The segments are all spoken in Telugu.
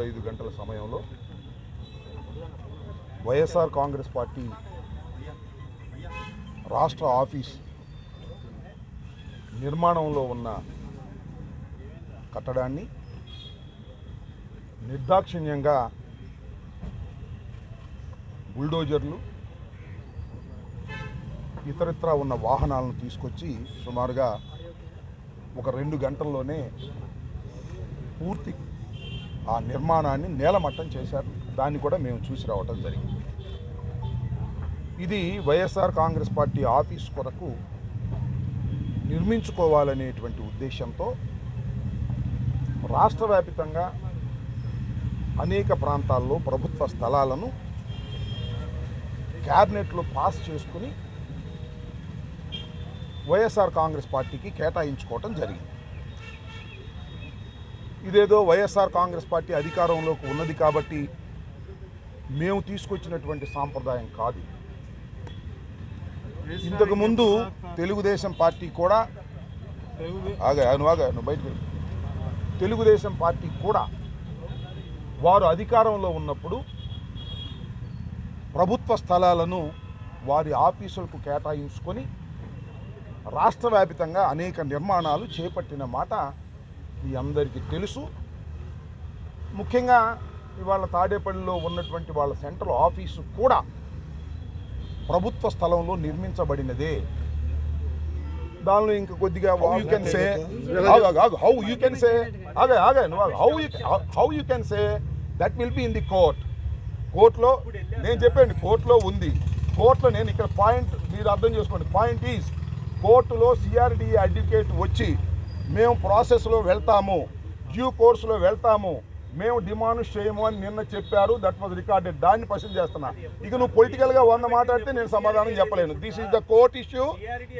ఐదు గంటల సమయంలో వైఎస్ఆర్ కాంగ్రెస్ పార్టీ రాష్ట్ర ఆఫీస్ నిర్మాణంలో ఉన్న కట్టడాన్ని నిర్దాక్షిణ్యంగా బుల్డోజర్లు ఇతరత్రా ఉన్న వాహనాలను తీసుకొచ్చి సుమారుగా ఒక రెండు గంటల్లోనే పూర్తి ఆ నిర్మాణాన్ని నేలమట్టం చేశారు. దాన్ని కూడా మేము చూసి రావటం జరిగింది. ఇది వైఎస్ఆర్ కాంగ్రెస్ పార్టీ ఆఫీస్ కొరకు నిర్మించుకోవాలనేటువంటి ఉద్దేశంతో రాష్ట్ర వ్యాపితంగా అనేక ప్రాంతాల్లో ప్రభుత్వ స్థలాలను క్యాబినెట్లో పాస్ చేసుకుని వైఎస్ఆర్ కాంగ్రెస్ పార్టీకి కేటాయించుకోవటం జరిగింది. ఇదేదో వైఎస్ఆర్ కాంగ్రెస్ పార్టీ అధికారంలోకి ఉన్నది కాబట్టి మేము తీసుకొచ్చినటువంటి సాంప్రదాయం కాదు ఇంతకు ముందు తెలుగుదేశం పార్టీ కూడా ఆగా నువ్వు ఆగా నువ్వు బయటకు తెలుగుదేశం పార్టీ కూడా వారు అధికారంలో ఉన్నప్పుడు ప్రభుత్వ స్థలాలను వారి ఆఫీసులకు కేటాయించుకొని రాష్ట్ర వ్యాపితంగా అనేక నిర్మాణాలు చేపట్టిన మాట మీ అందరికీ తెలుసు. ముఖ్యంగా ఇవాళ తాడేపల్లిలో ఉన్నటువంటి వాళ్ళ సెంట్రల్ ఆఫీసు కూడా ప్రభుత్వ స్థలంలో నిర్మించబడినదే. దానిలో ఇంకా కొద్దిగా you can say how you can say ఆగే ఆగే నువ్వు how you how you can say that will be in the court కోర్టులో నేను చెప్పండి కోర్టులో ఉంది. కోర్టులో నేను ఇక్కడ పాయింట్ మీరు అర్థం చేసుకోండి. పాయింట్ ఈజ్ కోర్టులో సిఆర్డి అడ్వకేట్ వచ్చి మేము ప్రాసెస్లో వెళ్తాము. డ్యూ కోర్సులో వెళ్తాము. మేము డిమాండ్ చేయము అని నిన్న చెప్పారు. దట్ వాజ్ రికార్డెడ్ దాన్ని పర్సన్ చేస్తున్నా. ఇక నువ్వు పొలిటికల్గా వంద మాట్లాడితే నేను సమాధానం చెప్పలేను. This is the court issue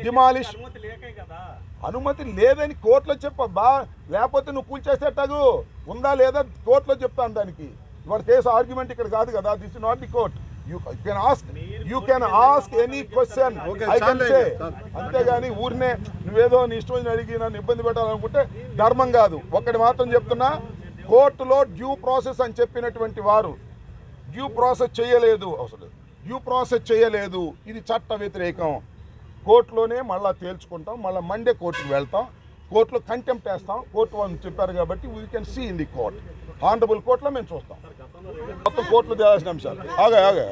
demolish అనుమతి లేదని కోర్టులో చెప్పబ్బా లేకపోతే నువ్వు కూల్చేసేటగు. ఉందా లేదా కోర్టులో చెప్తాను దానికి. ఇవాళ కేసు ఆర్గ్యుమెంట్ ఇక్కడ కాదు కదా. This is not the court you can ask you can ask any question I can say అంతేగాని ఊరినే నువ్వేదో నీ ఇష్టం అడిగి నన్ను ఇబ్బంది పెట్టాలనుకుంటే ధర్మం కాదు. ఒక్కటి మాత్రం చెప్తున్నా కోర్టులో డ్యూ ప్రాసెస్ అని చెప్పినటువంటి వారు డ్యూ ప్రాసెస్ చేయలేదు. అసలు డ్యూ ప్రాసెస్ చేయలేదు. ఇది చట్ట వ్యతిరేకం. కోర్టులోనే మళ్ళీ తేల్చుకుంటాం. మళ్ళీ మండే కోర్టుకు వెళ్తాం. కోర్టులో కంటెంప్ట్ వేస్తాం. కోర్టు వాళ్ళు చెప్పారు కాబట్టి we can see in the court honourable కోర్టులో మేము చూస్తాం. మొత్తం కోర్టులో తేవాల్సిన అంశాలు. ఆగా ఆగా